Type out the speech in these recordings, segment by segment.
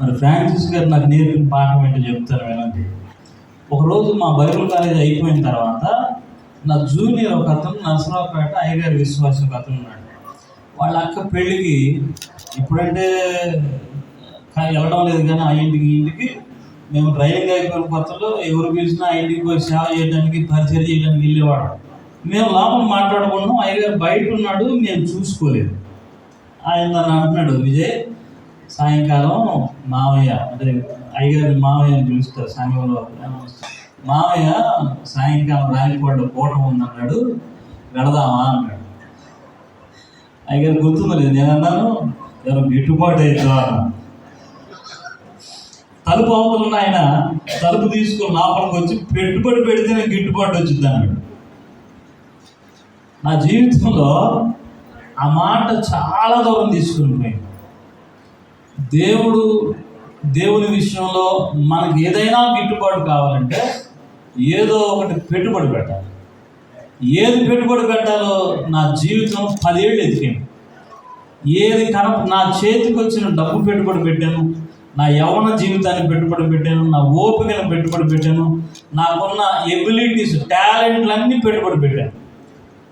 మరి ఫ్రాన్సిస్ గారు నాకు నేర్పిన పాఠం ఏంటో చెప్తాను వినండి ఒకరోజు మా బైబిల్ కాలేజ్ అయిపోయిన తర్వాత నా జూనియర్ ఒక అతను నరసరావుపేట అయ్యగారి విశ్వాసం ఒక అతను ఉన్నాడు. వాళ్ళ అక్క పెళ్ళికి ఇప్పుడంటే వెళ్ళడం లేదు కానీ ఆ ఇంటికి ఇంటికి మేము డ్రైవింగ్ అయిపోయిన కొత్తలో ఎవరు పిలిచినా ఆ ఇంటికి పోయి సేవ చేయడానికి పరిచయం చేయడానికి వెళ్ళేవాడు మేము లోపల మాట్లాడుకున్నాం అయ్యగారు బయట ఉన్నాడు మేము చూసుకోలేదు. ఆయన నన్ను అంటున్నాడు విజయ్ సాయంకాలం మావయ్య అంటే అయ్యగారి మావయ్య అని పిలుస్తారు సంఘంలో మావయ్య సాయంకాలం రాయలపాడు కోట ఉందన్నాడు వెళదామా అన్నాడు. అయ్యగారు గుర్తుంది లేదు? నేను అన్నాను ఎవరు గిట్టుబాటు అవుతుందా తలుపు అవతల ఉన్న ఆయన తలుపు తీసుకుని లోపలికి వచ్చి పెట్టుబడి పెడితేనే గిట్టుబాటు వచ్చింది అన్నాడు. నా జీవితంలో ఆ మాట చాలా దూరం తీసుకుని పోయింది. దేవుడు దేవుని విషయంలో మనకి ఏదైనా గిట్టుబాటు కావాలంటే ఏదో ఒకటి పెట్టుబడి పెట్టాలి. ఏది పెట్టుబడి పెట్టాలో నా జీవితం పదేళ్ళు ఎదిగాను ఏది కనప నా చేతికి వచ్చిన డబ్బు పెట్టుబడి పెట్టాను నా యవన జీవితాన్ని పెట్టుబడి పెట్టాను నా ఓపికను పెట్టుబడి పెట్టాను నాకున్న ఎబిలిటీస్ టాలెంట్లన్నీ పెట్టుబడి పెట్టాను.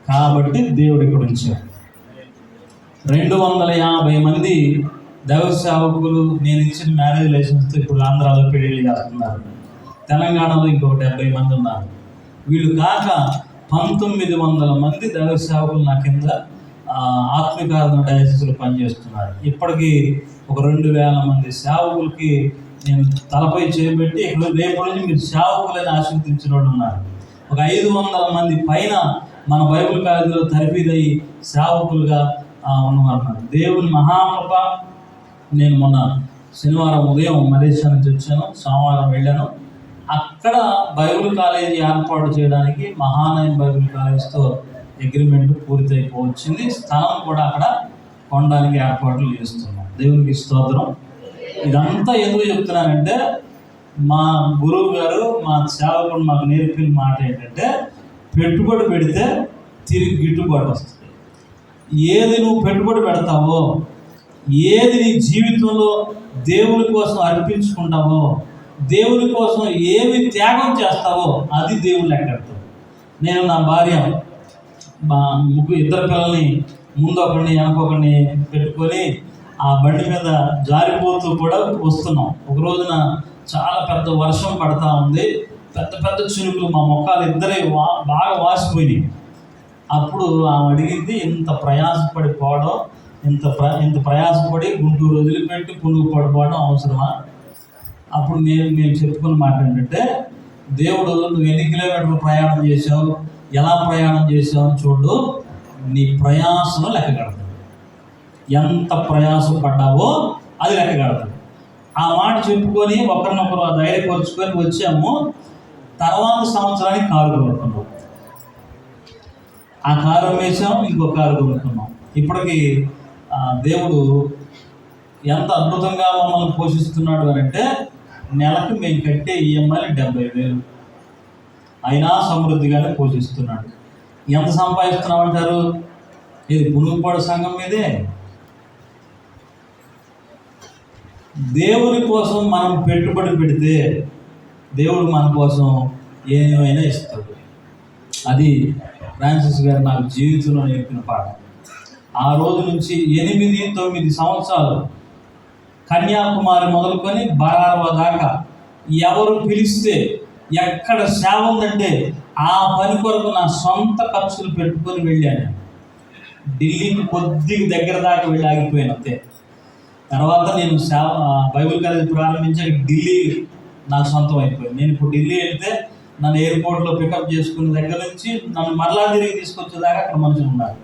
కాబట్టి దేవుడు ఇక్కడ ఉంచాడు. రెండు వందల యాభై మంది దైవ సేవకులు నేను ఇచ్చిన మ్యారేజ్ లైసెన్స్తో ఇప్పుడు ఆంధ్రాలో పెళ్ళి చేస్తున్నారు. తెలంగాణలో ఇంకో డెబ్బై మంది ఉన్నారు. వీళ్ళు కాక పంతొమ్మిది వందల మంది దైవ సేవకులు నా కింద ఆ, డయాసిస్లో పనిచేస్తున్నారు. ఇప్పటికీ ఒక రెండు వేల మంది సేవకులకి నేను తలపై చేయబెట్టి ఇక్కడ నుంచి మీరు సేవకులని ఆశీర్వదించిన వాళ్ళు ఉన్నారు. ఒక ఐదు వందల మంది పైన మన బైబిల్ కాలేజీలో తరఫీదై సేవకులుగా ఉన్నవారు దేవుని మహాకృప నేను మొన్న శనివారం ఉదయం మలేషియా నుంచి వచ్చాను సోమవారం వెళ్ళాను. అక్కడ బైబిల్ కాలేజీ ఏర్పాటు చేయడానికి మహానయం బైబిల్ కాలేజ్తో అగ్రిమెంట్ పూర్తయిపోవచ్చింది. స్థలం కూడా అక్కడ కొనడానికి ఏర్పాట్లు చేస్తున్నాం. దేవునికి స్తోత్రం. ఇదంతా ఎందుకు చెప్తున్నానంటే మా గురువు గారు మా సేవకుడు మాకు నేర్పిన మాట ఏంటంటే పెట్టుబడి పెడితే తిరిగి గిట్టుబాటు వస్తుంది. ఏది నువ్వు పెట్టుబడి పెడతావో ఏది నీ జీవితంలో దేవుని కోసం అర్పించుకుంటావో దేవుని కోసం ఏమి త్యాగం చేస్తావో అది దేవుని లెక్కెడతావు నేను నా భార్య మా ముగ్గురు ఇద్దరు పిల్లల్ని ముందు ఒకరిని వెనకొకరిని పెట్టుకొని ఆ బండి మీద జారిపోతూ కూడా వస్తున్నాం. ఒక రోజున చాలా పెద్ద వర్షం పడతా ఉంది. పెద్ద పెద్ద చినుకులు మా మొక్కలు ఇద్దరే వా బాగా వాసిపోయినాయి. అప్పుడు ఆమె అడిగింది ఇంత ప్రయాసపడిపోవడం ఇంత ప్ర ఇంత ప్రయాసపడి గుంటూరు వదిలిపెట్టి పునుగు పడిపోవడం అవసరమా? అప్పుడు నేను మేము చెప్పుకున్న మాట ఏంటంటే దేవుడు నువ్వు ఎన్ని కిలోమీటర్లు ప్రయాణం చేసావు ఎలా ప్రయాణం చేసావు చూడు. నీ ప్రయాసను లెక్క కడతాడు ఎంత ప్రయాసం పడ్డావో అది లెక్క కడతాడు ఆ మాట చెప్పుకొని ఒకరినొకరు ధైర్యపరుచుకొని వచ్చాము. తర్వాత సంవత్సరానికి కారు కొనుక్కున్నాం. ఆ కారు అమ్మేసాం ఇంకో కారు కొనుక్కున్నాం. ఇప్పటికీ దేవుడు ఎంత అద్భుతంగా మమ్మల్ని పోషిస్తున్నాడు అని అంటే నెలకు మేము కట్టే ఈఎంఐలు డెబ్బై వేలు. అయినా సమృద్ధిగానే పోషిస్తున్నాడు. ఎంత సంపాదిస్తున్నామంటారు? ఇది పునుగుపాడు సంఘం మీదే. దేవుని కోసం మనం పెట్టుబడి పెడితే దేవుడు మన కోసం ఏమైనా ఇస్తాడు. అది ఫ్రాన్సిస్ గారు నాకు జీవితంలో నేర్పిన పాఠం. ఆ రోజు నుంచి ఎనిమిది తొమ్మిది సంవత్సరాలు కన్యాకుమారి మొదలుకొని బరారవ దాకా ఎవరు పిలిస్తే ఎక్కడ సేవ ఉందంటే ఆ పని కొరకు నా సొంత ఖర్చులు పెట్టుకొని వెళ్ళాను. ఢిల్లీకి కొద్దిగా దగ్గర దాకా వెళ్ళి ఆగిపోయాను అంతే. తర్వాత నేను సేవ బైబుల్ కాలేజ్ ప్రారంభించాక ఢిల్లీ నాకు సొంతం అయిపోయింది. నేను ఇప్పుడు ఢిల్లీ వెళ్తే నన్ను ఎయిర్పోర్ట్లో పికప్ చేసుకునే దగ్గర నుంచి నన్ను మరలా తిరిగి తీసుకొచ్చేదాకా అక్కడ మనుషులు ఉన్నారు.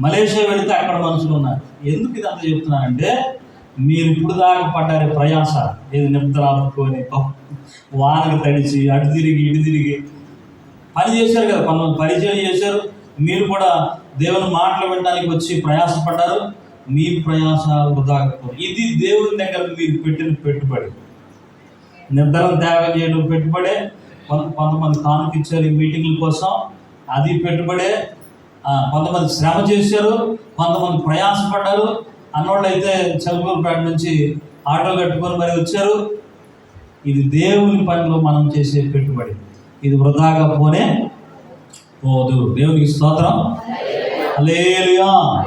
మలేషియా వెళితే అక్కడ మనుషులు ఉన్నారు. ఎందుకు ఇదంతా చెప్తున్నానంటే మీరు ఇప్పుడు దాకా పడ్డారే ప్రయాస ఏది నిద్ర ఆపుకొని వానకు తడిచి అటు తిరిగి ఇటు తిరిగి. పని చేశారు కదా కొంతమంది పరిచయం చేశారు. మీరు కూడా దేవుని మాటలు వినడానికి వచ్చి ప్రయాసపడ్డారు మీ ప్రయాస వృధా ఇది దేవుని దగ్గర మీరు పెట్టిన పెట్టుబడి. నిద్రను త్యాగం చేయడం పెట్టుబడే. కొంత కొంతమంది కానుక ఇచ్చారు ఈ మీటింగ్ల కోసం. అది పెట్టుబడే. కొంతమంది శ్రమ చేశారు కొంతమంది ప్రయాసపడ్డారు. అన్నోళ్ళు అయితే చదువులపేట నుంచి ఆటో కట్టుకొని మరి వచ్చారు. ఇది దేవుని పనిలో మనం చేసే పెట్టుబడి. ఇది వృధాగా పోనే పోదు. దేవునికి స్తోత్రం. అలేలుయా